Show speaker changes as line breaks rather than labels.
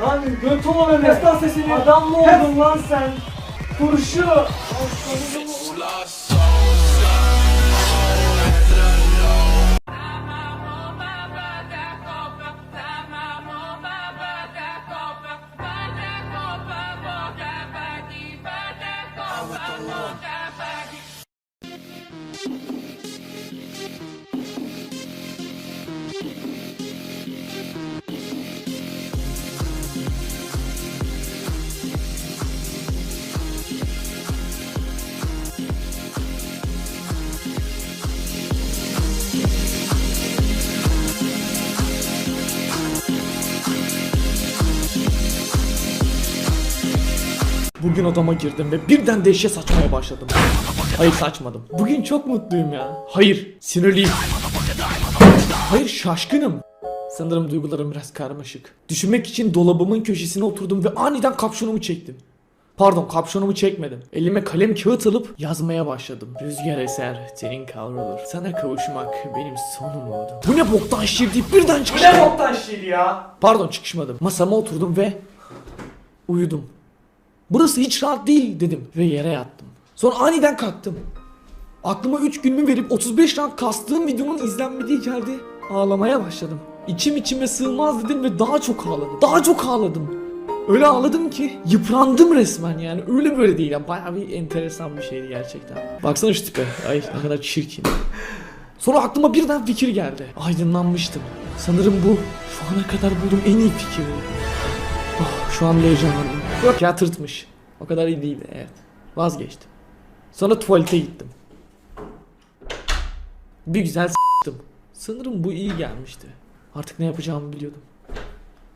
Lan götü olan Destan sesini. Adam mı oldun lan sen? Turşu.
Bugün odama girdim ve birden dehşet saçmaya başladım. Hayır saçmadım. Bugün çok mutluyum ya. Hayır sinirliyim. Hayır şaşkınım. Sanırım duygularım biraz karmaşık. Düşünmek için dolabımın köşesine oturdum ve aniden kapşonumu çektim. Pardon kapşonumu çekmedim. Elime kalem kağıt alıp yazmaya başladım. Rüzgar eser, tenin kavrulur. Sana kavuşmak benim son umudum. Bu ne boktan şiir deyip birden çıkıştım.
Ne boktan şiir ya?
Pardon çıkışmadım. Masama oturdum ve uyudum. Burası hiç rahat değil dedim ve yere yattım. Sonra aniden kalktım. Aklıma 3 günümü verip 35 rank kastığım videonun izlenmediği yerde ağlamaya başladım. İçim içime sığmaz dedim ve daha çok ağladım. Daha çok ağladım. Öyle ağladım ki yıprandım resmen yani. Öyle böyle değil ya. Bayağı bir enteresan bir şeydi gerçekten. Baksana şu tipe. Ay ne kadar çirkin. Sonra aklıma birden fikir geldi. Aydınlanmıştım. Sanırım bu şu ana kadar bulduğum en iyi fikirdi. Şu an heyecanlandım. Yok ya tırtmış. O kadar iyi değildi evet. Vazgeçtim. Sonra tuvalete gittim. Bir güzel s**tım. Sanırım bu iyi gelmişti. Artık ne yapacağımı biliyordum.